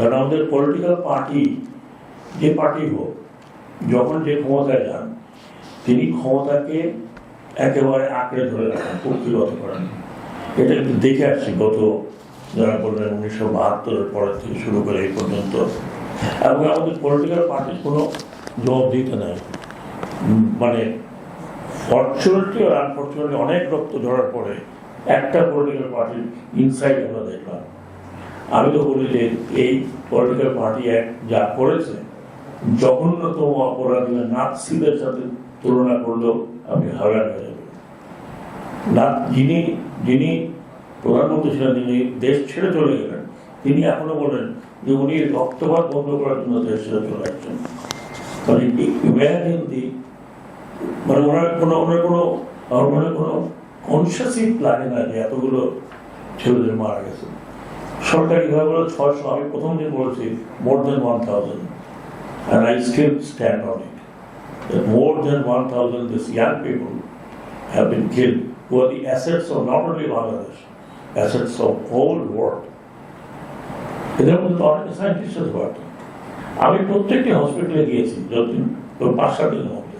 কারণ আমাদের political party যে পার্টি হোক, যখন যে ক্ষমতায় যান, তিনি ক্ষমতাকে একেবারে আঁকড়ে ধরে রাখেন কক্ষিগত করেন। এটা কিন্তু দেখে আসছি গত, যারা বললেন উনিশশো বাহাত্তরের পরের থেকে শুরু করে এই পর্যন্ত। এবং আমাদের পলিটিক্যাল পার্টির কোনো জবাব দিতে নাই। মানে ফর্চুনেটলি আর আনফর্চুনেটলি অনেক রক্ত ধরার পরে একটা পলিটিক্যাল পার্টির ইনসাইড আমরা দেখলাম। আমি তো বলি যে এই পলিটিক্যাল পার্টি যা করেছে, জঘন্যতম অপরাধী নাৎসিদের সাথে তুলনা করলেও আপনি হারান হয়ে যাবেন। না, যিনি যিনি প্রধানমন্ত্রী ছিলেন, যিনি দেশ ছেড়ে চলে গেলেন, তিনি এখনও বলেন যে উনি রক্তপাত বন্ধ করার জন্য দেশ ছেড়ে চলে যাচ্ছেন। মানে দি মানে ওনার কোনো ওনার কোনো আমার মনে কোনো কনসিয়াসই লাগে না যে এতগুলো ছেলেদের মারা গেছে। সরকারি ভাবে বলে ছয়শো আমি প্রথম দিন বলেছি more than one thousand and I still stand on it. That more than 1,000 these young people have been killed, who are the assets of not only Bangladesh, assets of whole. এদের মধ্যে অনেক সায়েন্টিস্ট আছে আমি প্রত্যেকটি হসপিটালে গিয়েছি যতদিন ওই পাঁচ সাত দিনের মধ্যে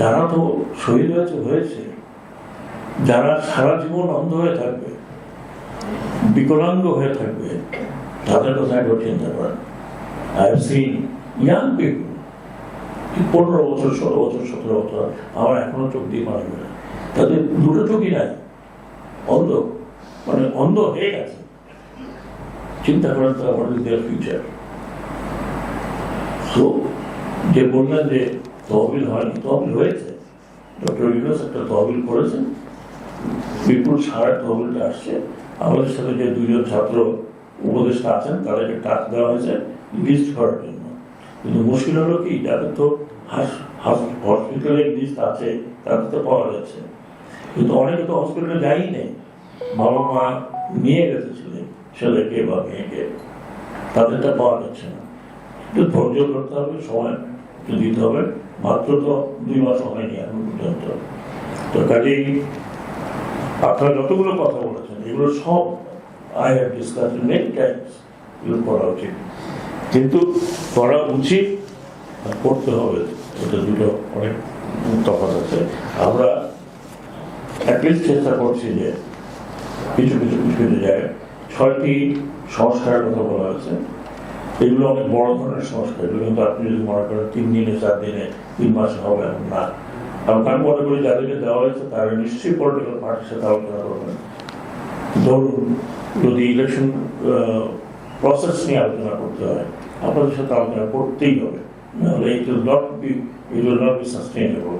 যারা তো শহীদ হয়েছে হয়েছে যারা সারা জীবন অন্ধ হয়ে থাকবে বিকলাঙ্গ হয়ে থাকবে, তাদের কথা একবার চিন্তা করেন। I have seen young people পনেরো বছর, ষোলো বছর, সতেরো বছর, আমার এখনও চোখ দিয়ে মারা যাবে তাদের দুটো চোখই নাই, অন্ধ মানে অন্ধ হয়ে গেছে। চিন্তা করেন তো আমার দেয়ার ফিউচার তো যে বললেন যে তহবিল হয়নি, তহবিল হয়েছে। ডক্টর ইউনুস একটা তহবিল করেছেন বিপুল সারা তহবিলটা আসছে। আমাদের সাথে যে দুইজন ছাত্র উপদেষ্টা আছেন, তাদেরকে টাকা দেওয়া হয়েছে লিস্ট করার জন্য। কিন্তু মুশকিল হলো কি, যাদের তো হসপিটালে লিস্ট আছে, তাদের তো পাওয়া যাচ্ছে। কিন্তু অনেকে তো হসপিটালে যায়ই নেই। বাবা মা নিয়ে গেছে ছেলে, ছেলেকে বা মেয়েকে। তাদেরটা পাওয়া যাচ্ছে না। একটু ধৈর্য ধরতে হবে, সময় দিতে হবে। মাত্র তো দুই মাস হয়নি এখন পর্যন্ত। তো কাজেই আপনারা যতগুলো কথা বলেছেন, এগুলো সব I have discuss many times এগুলো করা উচিত। কিন্তু করা উচিত করতে হবে, এটা দুটো অনেক তফাৎ আছে। আমরা অ্যাটলিস্ট চেষ্টা করছি যে কিছু কিছু কিছু কিছু জায়গায় ছয়টি সংস্কারের কথা বলা হয়েছে। এগুলো অনেক বড় ধরনের সংস্কার। এগুলো কিন্তু আপনি যদি মনে করেন তিন দিনে, চার দিনে, তিন মাসে হবে না। এবং আমি মনে করি যাদেরকে দেওয়া হয়েছে, তারা নিশ্চয়ই পলিটিক্যাল পার্টির সাথে আলোচনা করবেন। ধরুন, যদি ইলেকশন প্রসেস নিয়ে আলোচনা করতে হয়, আপনাদের সাথে আলোচনা করতেই হবে। নাহলে it will not be it will not be sustainable